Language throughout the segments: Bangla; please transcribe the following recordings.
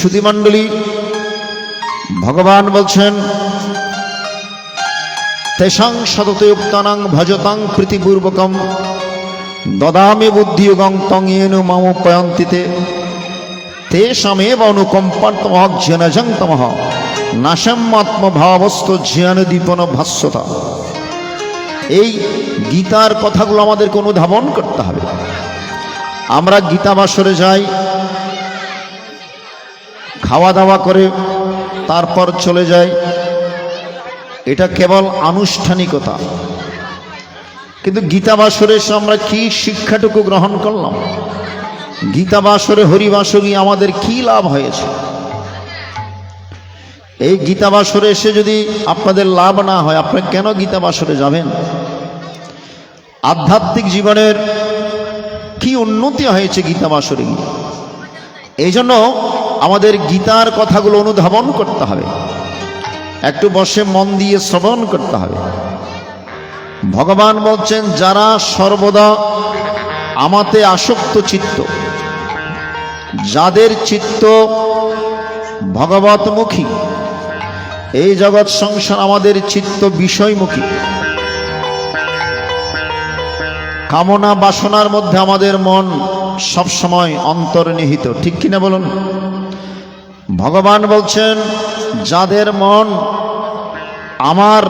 সুধীমণ্ডলী, ভগবান বলছেন, তেষাং সততযুক্তানাং ভজতাং প্রীতিপূর্বকম, দদামি বুদ্ধিযোগং তং येन মাম পয়ন্তিতে তেষামেব অনুকম্পার্তমহ জনজং তমহ নাশম আত্মভাবস্থ জ্ঞান দীপন ভাস্যতা এই গীতার কথাগুলো আমাদেরকে অনুধাবন করতে হবে। আমরা গীতা বাসরে যাই খাওয়া দাওয়া করে, তারপর চলে যায়। এটা কেবল আনুষ্ঠানিকতা। কিন্তু গীতা বাসরে এসে আমরা কি শিক্ষাটুকু গ্রহণ করলাম? গীতা বাসরে হরিবাসরী আমাদের কি লাভ হয়েছে? এই গীতা বাসরে এসে যদি আপনাদের লাভ না হয় আপনি কেন গীতা বাসরে যাবেন? আধ্যাত্মিক জীবনের কি উন্নতি হয়েছে গীতা বাসরে গিয়ে? এই জন্য আমাদের গীতার কথাগুলো অনুধাবন করতে হবে। একটু বসে মন দিয়ে শ্রবণ করতে হবে। ভগবান বলছেন, যারা সর্বদা আমাতে আসক্ত চিত্ত, যাদের চিত্ত ভগবতমুখী, এই জগৎ সংসার আমাদের চিত্ত বিষয়মুখী। কামনা বাসনার মধ্যে আমাদের মন সবসময় অন্তর্নিহিত, ঠিক কিনা বলুন? ভগবান বলছেন, যাদের মন আমার,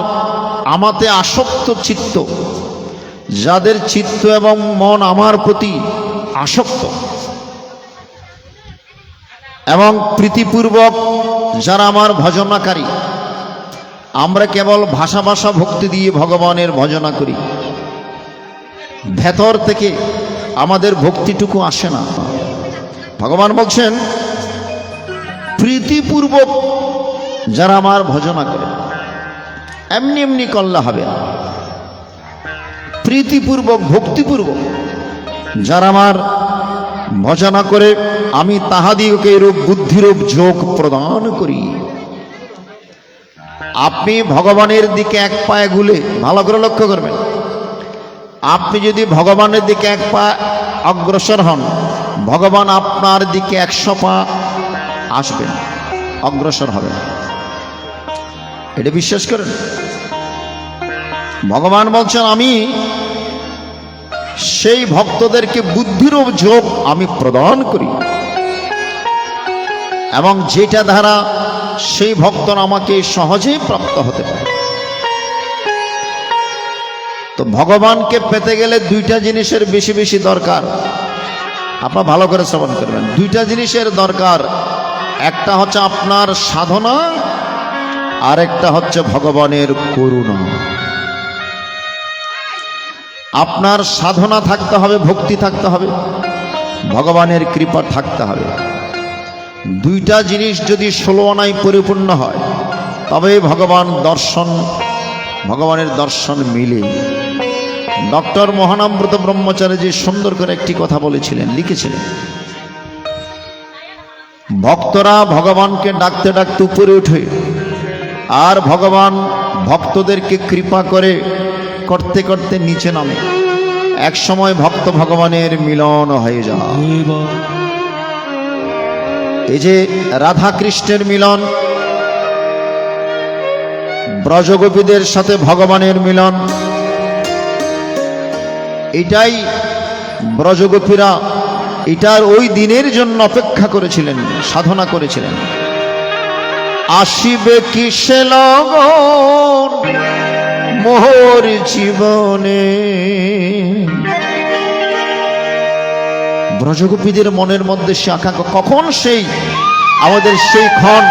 আমাতে আসক্ত চিত্ত, যাদের চিত্ত এবং মন আমার প্রতি আসক্ত, এবং প্রীতিপূর্বক যারা আমার ভজনাকারী, আমরা কেবল ভাষা ভাষা ভক্তি দিয়ে ভগবানের ভজনা করি। ভেতর থেকে আমাদের ভক্তিটুকু আসে না। ভগবান বলছেন প্রীতিপূর্বক যারা আমার ভজনা করে, এমনি এমনি করলে হবে। প্রীতিপূর্বক, ভক্তিপূর্বক যারা আমার ভজনা করে, আমি তাহাদিওকে এরূপ বুদ্ধিরূপ যোগ প্রদান করি। আপনি ভগবানের দিকে এক পায়ে গুলে ভালো করে লক্ষ্য করবেন। আপনি যদি ভগবানের দিকে এক পা অগ্রসর হন, ভগবান আপনার দিকে একশো পা আসবেন, অগ্রসর হবেন। এটা বিশ্বাস করেন? ভগবান বলছেন, আমি সেই ভক্তদেরকে বুদ্ধির যোগ আমি প্রদান করি। এবং যেটা দ্বারা সেই ভক্তরা আমাকে সহজেই প্রাপ্ত হতে পারে। তো ভগবানকে পেতে গেলে দুইটা জিনিসের বেশি বেশি দরকার। আপনার ভালো করে শ্রবণ করবেন। দুইটা জিনিসের দরকার একটা হচ্ছে আপনার সাধনা আর একটা হচ্ছে ভগবানের করুণা। আপনার সাধনা থাকতে হবে, ভক্তি থাকতে হবে, ভগবানের কৃপা থাকতে হবে। দুইটা জিনিস যদি ষোলো আনায় পরিপূর্ণ হয়, তবে ভগবান দর্শন, ভগবানের দর্শন মিলে। ডক্টর মহানামব্রত ব্রহ্মচারী সুন্দর করে একটি কথা বলেছিলেন, লিখেছিলেন। ভক্তরা ভগবানকে ডাকতে ডাকতে উপরে উঠে। আর ভগবান ভক্তদেরকে কৃপা করে করতে করতে নিচে নামে। এক সময় ভক্ত ভগবানের মিলন হয়ে যায়। এই যে রাধা কৃষ্ণের মিলন, ব্রজগোপীদের সাথে ভগবানের মিলন, এটাই ব্রজগোপীরা এটার ওই দিনের জন্য অপেক্ষা করেছিলেন, সাধনা করেছিলেন। আসিবে কিসে লগন মোহর জীবনে? ব্রজগোপীদের মনের মধ্যে সে আকাঙ্ক্ষা, কখন সেই, আমাদের সেই ক্ষণ,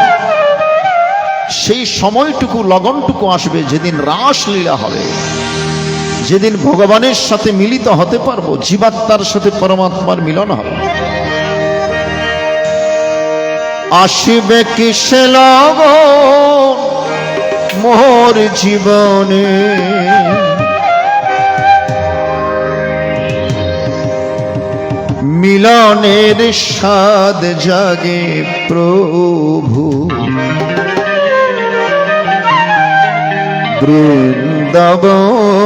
সেই সময়টুকু, লগনটুকু আসবে, যেদিন রাসলীলা হবে। যেদিন ভগবানের সাথে মিলিত হতে পারব, জীবাত্মার সাথে পরমাত্মার মিলন হবে। আসিবে কিসে মোর জীবনে? মিলনের স্বাদ জাগে প্রভু। বৃন্দাবনে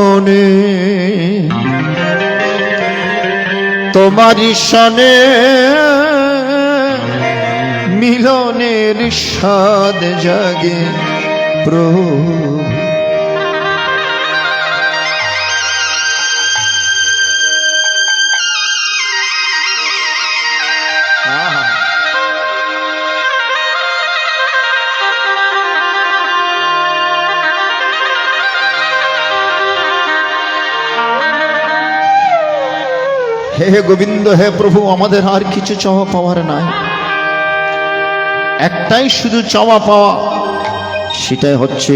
তোমারি সনে মিলনের স্বাদ জাগে প্রভু। হে হে গোবিন্দ, হে প্রভু, আমাদের আর কিছু চাওয়া পাওয়ার নাই। একটাই শুধু চাওয়া পাওয়া, সেটাই হচ্ছে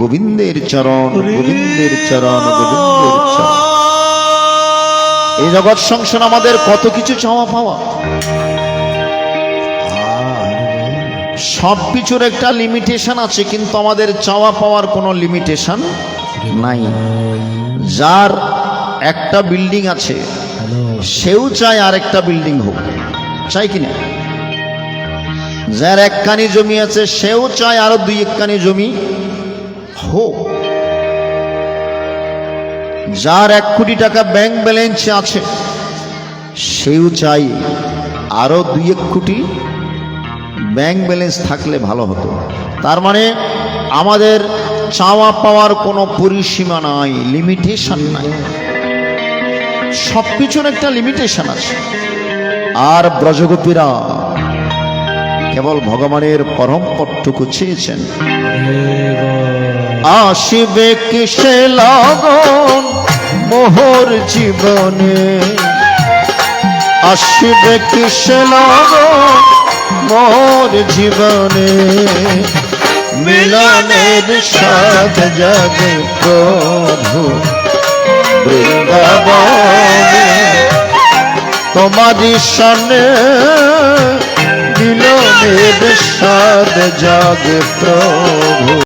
গোবিন্দের চরণ গোবিন্দের চরণ গোবিন্দের চরণ। এই জগৎ সংসার আমাদের কত কিছু চাওয়া পাওয়া। সব কিছুর একটা লিমিটেশন আছে, কিন্তু আমাদের চাওয়া পাওয়ার কোনো লিমিটেশন নাই। যার একটা বিল্ডিং আছে। সেও চায় আর একটা বিল্ডিং হোক। চাই কিনা যার একখানি জমি আছে সেও চায় আরও দুই একখানি জমি হোক। যার এক কোটি টাকা ব্যাংক ব্যালেন্স আছে সেও চাই আরও দুই এক কোটি ব্যাংক ব্যালেন্স থাকলে ভালো হতো। তার মানে আমাদের চাওয়া পাওয়ার কোনো পরিসীমা নাই লিমিটেশন নাই। সব কিছুর একটা লিমিটেশন আছে। আর ব্রজগোপীরা কেবল ভগবানের পরম পটটুকু চেয়েছেন। আসিবে কিসে লগন মোহর জীবনে? আসিবে কিসে লগন মোর জীবনে? মিলনের সাথ যাবে তোমারই সনে মিলনের সাথ জাগ প্রভু।